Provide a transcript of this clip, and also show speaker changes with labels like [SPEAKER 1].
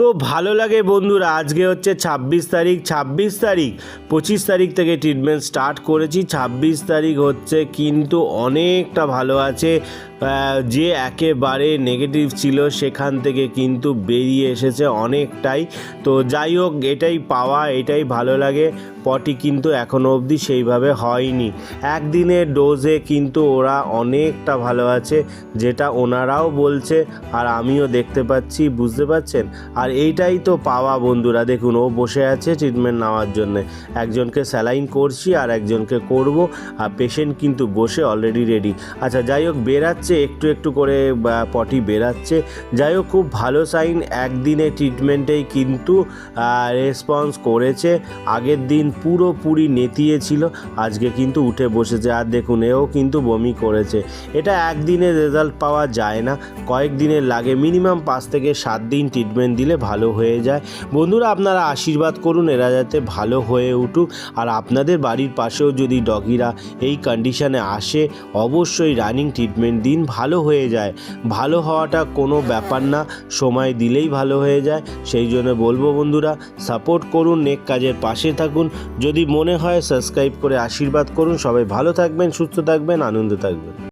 [SPEAKER 1] তো ভালো লাগে বন্ধুরা, আজকে হচ্ছে ছাব্বিশ তারিখ ছাব্বিশ তারিখ, পঁচিশ তারিখ থেকে ট্রিটমেন্ট স্টার্ট করেছি। ছাব্বিশ তারিখ হচ্ছে কিন্তু অনেকটা ভালো আছে। যে একেবারে নেগেটিভ ছিল সেখান থেকে কিন্তু বেরিয়ে এসেছে অনেকটাই। তো যাই হোক, এটাই পাওয়া, এটাই ভালো লাগে। পটি কিন্তু এখনও অবধি সেইভাবে হয়নি। একদিনের ডোজে কিন্তু ওরা অনেকটা ভালো আছে, যেটা ওনারাও বলছে আর আমিও দেখতে পাচ্ছি, বুঝতে পারছেন? আর এইটাই তো পাওয়া বন্ধুরা, দেখুন, ও বসে আছে ট্রিটমেন্ট নেওয়ার জন্য। একজনকে স্যালাইন করছি আর একজনকে করব, আর পেশেন্ট কিন্তু বসে অলরেডি রেডি আচ্ছা যাই হোক, বেরাচ্ছে। একটু একটু করে পটি বেরাচ্ছে। যাই হোক, খুব ভালো সাইন। একদিনে ট্রিটমেন্টেই কিন্তু রেসপন্স করেছে। আগের দিন পুরোপুরি নেতিয়েছিল। আজকে কিন্তু উঠে বসেছে। আর দেখুন, এও কিন্তু বমি করেছে। এটা একদিনে রেজাল্ট পাওয়া যায় না। কয়েক দিনের লাগে। মিনিমাম পাঁচ থেকে সাত দিন ট্রিটমেন্ট দিলে ভালো হয়ে যায়। বন্ধুরা, আপনারা আশীর্বাদ করুন। এরা যাতে ভালো হয়ে উঠুক। আর আপনাদের বাড়ির পাশেও যদি ডগিরা এই কন্ডিশনে আসে, অবশ্যই রানিং ট্রিটমেন্ট দিন ভালো হয়ে যায়। ভালো হওয়াটা কোনো ব্যাপার না, সময় দিলেই ভালো হয়ে যায়। সেই জন্য বলব বন্ধুরা সাপোর্ট করুন, নেক কাজের পাশে থাকুন। যদি মনে হয় সাবস্ক্রাইব করে আশীর্বাদ করুন, সবাই ভালো থাকবেন, সুস্থ থাকবেন, আনন্দ থাকবেন।